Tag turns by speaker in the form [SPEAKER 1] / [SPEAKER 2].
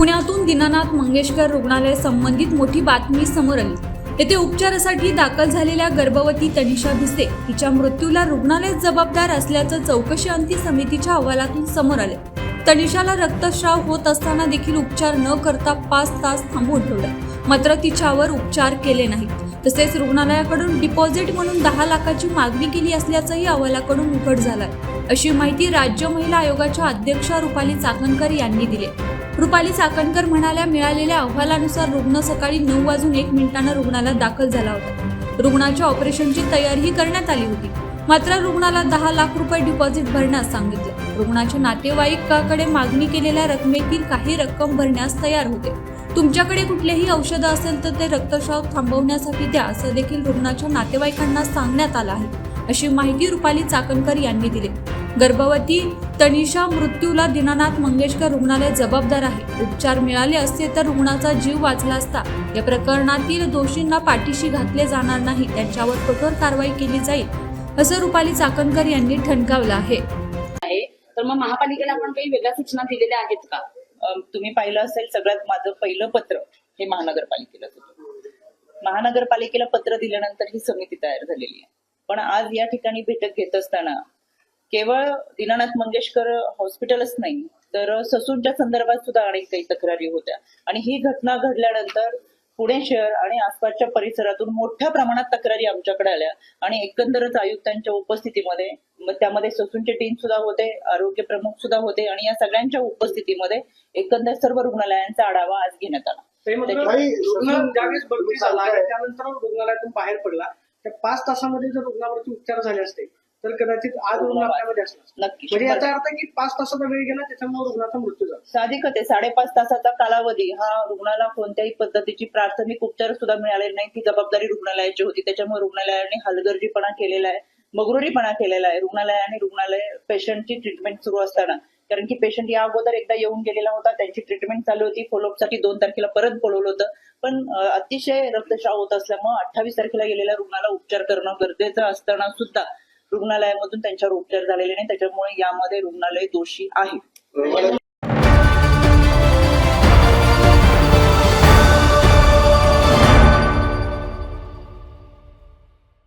[SPEAKER 1] पुण्यातून दीनानाथ मंगेशकर रुग्णालय संबंधित मोठी बातमी समोर आली. येथे उपचारासाठी दाखल झालेल्या गर्भवती तनिषा भिसे तिच्या मृत्यूला रुग्णालय जबाबदार असल्याचं चौकशी अंती समितीच्या अहवालातून समोर आले. तनिषाला रक्तस्राव होत असताना देखील उपचार न करता पाच तास थांबवून ठेवला. मात्र तिच्यावर उपचार केले नाहीत. तसेच रुग्णालयाकडून डिपॉझिट म्हणून दहा लाखाची मागणी केली असल्याचंही अहवालाकडून उघड झालंय. अशी माहिती राज्य महिला आयोगाच्या अध्यक्षा रुपाली चाकणकर यांनी दिली रुपाली चाकणकर म्हणाल्या मिळालेल्या अहवालानुसार रुग्ण सकाळी नऊ वाजून एक मिनिटानं रुग्णालयात दाखल झाला होता. रुग्णाच्या ऑपरेशनची तयारीही करण्यात आली होती. मात्र रुग्णाला दहा लाख रुपये डिपॉझिट भरण्यास सांगितले. रुग्णाच्या नातेवाईकाकडे मागणी केलेल्या रकमेतील काही रक्कम भरण्यास तयार होते. तुमच्याकडे कुठलेही औषधं असेल तर ते रक्तस्राव थांबवण्यासाठी द्या असं देखील रुग्णाच्या नातेवाईकांना सांगण्यात आलं आहे. अशी माहिती रुपाली चाकणकर यांनी दिली. गर्भवती तनिषा मृत्यूला दीनानाथ मंगेशकर रुग्णालय जबाबदार आहे. उपचार मिळाले असते तर रुग्णाचा जीव वाचला असता. या प्रकरणातील दोषींना पाठीशी घातले जाणार नाही. त्यांच्यावर कठोर कारवाई केली जाईल असं रुपाली चाकणकर यांनी ठणकावलं आहे.
[SPEAKER 2] तर मग महापालिकेला आपण काही वेगळ्या सूचना दिलेल्या आहेत का?
[SPEAKER 3] तुम्ही पाहिलं असेल सगळ्यात माझं पहिलं पत्र हे महानगरपालिकेला होतं महानगरपालिकेला पत्र दिल्यानंतर ही समिती तयार झालेली आहे. पण आज या ठिकाणी बैठक घेत असताना केवळ दीनानाथ मंगेशकर हॉस्पिटलच नाही तर ससूनच्या संदर्भात सुद्धा अनेक काही तक्रारी होत्या. आणि ही घटना घडल्यानंतर पुणे शहर आणि आसपासच्या परिसरातून मोठ्या प्रमाणात तक्रारी आमच्याकडे आल्या. आणि एकंदरच आयुक्तांच्या उपस्थितीमध्ये मग त्यामध्ये ससूनचे टीम सुद्धा होते आरोग्य प्रमुख सुद्धा होते आणि या सगळ्यांच्या उपस्थितीमध्ये एकंदर सर्व रुग्णालयांचा आढावा आज घेण्यात आला.
[SPEAKER 4] त्यानंतर रुग्णालयातून बाहेर पडला. त्या पाच तासामध्ये जर रुग्णावरती उपचार झाले असते तर कदाचित आज रुग्ण आपल्यामध्ये असला असता.
[SPEAKER 3] नक्की
[SPEAKER 4] म्हणजे
[SPEAKER 3] शंभर
[SPEAKER 4] याचा अर्थ की पाच तासाचा वेळ गेला त्याच्यामुळे रुग्णाचा मृत्यू झाला.
[SPEAKER 3] साहजिकच आहे साडेपाच तासाचा कालावधी हा रुग्णाला कोणत्याही पद्धतीची प्राथमिक उपचार सुद्धा मिळालेले नाही. ती जबाबदारी रुग्णालयाची होती त्याच्यामुळे रुग्णालयाने हलगर्जीपणा केलेला आहे मगरुरीपणा केलेला आहे. रुग्णालयाने रुग्णालय पेशंटची ट्रीटमेंट सुरू असताना. कारण की पेशंट या अगोदर एकदा येऊन गेलेला होता त्यांची ट्रीटमेंट चालू होती. फॉलोअपसाठी दोन तारखेला परत बोलवलं होतं. पण अं, अतिशय रक्तस्राव होत असल्यामुळे अठ्ठावीस तारखेला गेलेल्या रुग्णाला उपचार करणं गरजेचं असताना सुद्धा रुग्णालयामधून त्यांच्यावर उपचार झालेले नाही त्याच्यामुळे यामध्ये रुग्णालय दोषी आहे.